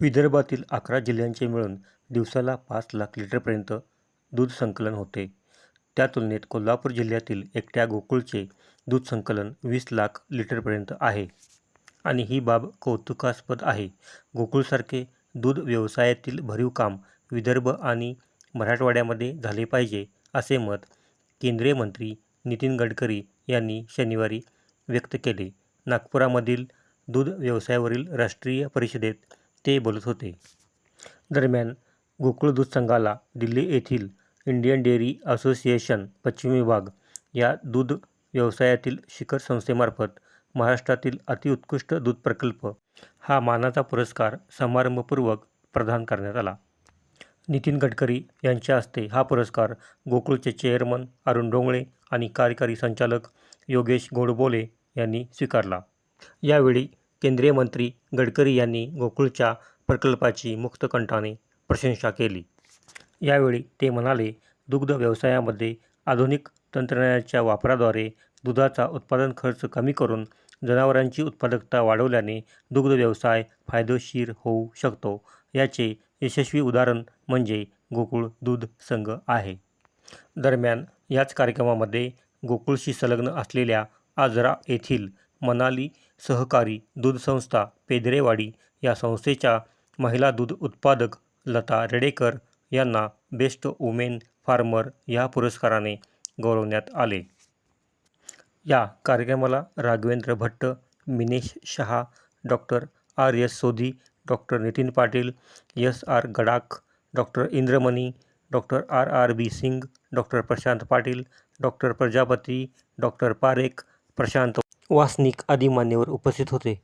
विदर्भातील अकरा जिल्ह्यांचे मिळून दिवसाला पाच लाख लिटरपर्यंत दूध संकलन होते. त्या तुलनेत कोल्हापूर जिल्ह्यातील एकट्या गोकुळचे दूध संकलन वीस लाख लिटरपर्यंत आहे. आणि ही बाब कौतुकास्पद आहे. गोकुळसारखे दूध व्यवसायातील भरीव काम विदर्भ आणि मराठवाड्यामध्ये झाले पाहिजे, असे मत केंद्रीय मंत्री नितीन गडकरी यांनी शनिवारी व्यक्त केले. नागपुरामधील दूध व्यवसायावरील राष्ट्रीय परिषदेत ते बोलत होते. दरम्यान, गोकुळ दूध संघाला दिल्ली येथील इंडियन डेअरी असोसिएशन पश्चिम विभाग या दूध व्यवसायातील शिखर संस्थेमार्फत महाराष्ट्रातील अतिउत्कृष्ट दूध प्रकल्प हा मानाचा पुरस्कार समारंभपूर्वक प्रदान करण्यात आला. नितीन गडकरी यांच्या हस्ते हा पुरस्कार गोकुळचे चेअरमन अरुण डोंगळे आणि कार्यकारी संचालक योगेश गोडबोले यांनी स्वीकारला. यावेळी केंद्रीय मंत्री गडकरी यांनी गोकुळच्या प्रकल्पाची मुक्तकंठाने प्रशंसा केली. यावेळी ते म्हणाले, दुग्ध व्यवसायामध्ये आधुनिक तंत्रज्ञानाच्या वापराद्वारे दुधाचा उत्पादन खर्च कमी करून जनावरांची उत्पादकता वाढवल्याने दुग्ध व्यवसाय फायदेशीर होऊ शकतो. याचे यशस्वी उदाहरण म्हणजे गोकुळ दूध संघ आहे. दरम्यान, याच कार्यक्रमामध्ये गोकुळशी संलग्न असलेल्या आजरा येथील मनाली सहकारी दूध संस्था पेदरेवाडी या संस्थेच्या महिला दूध उत्पादक लता रेडेकर यांना बेस्ट वुमेन फार्मर या पुरस्काराने गौरवण्यात आले. या कार्यक्रमाला Raghavendra Bhatt, Minesh Shah, doctor R. S. Sodhi, doctor Nitin Patil, S. R. Gadakh, डॉ. Indramani, doctor R. R. B. Singh, डॉ. प्रशांत पाटील, डॉ. प्रजापती, डॉ. पारेख, प्रशांत वासनिक आदी मान्यवर उपस्थित होते.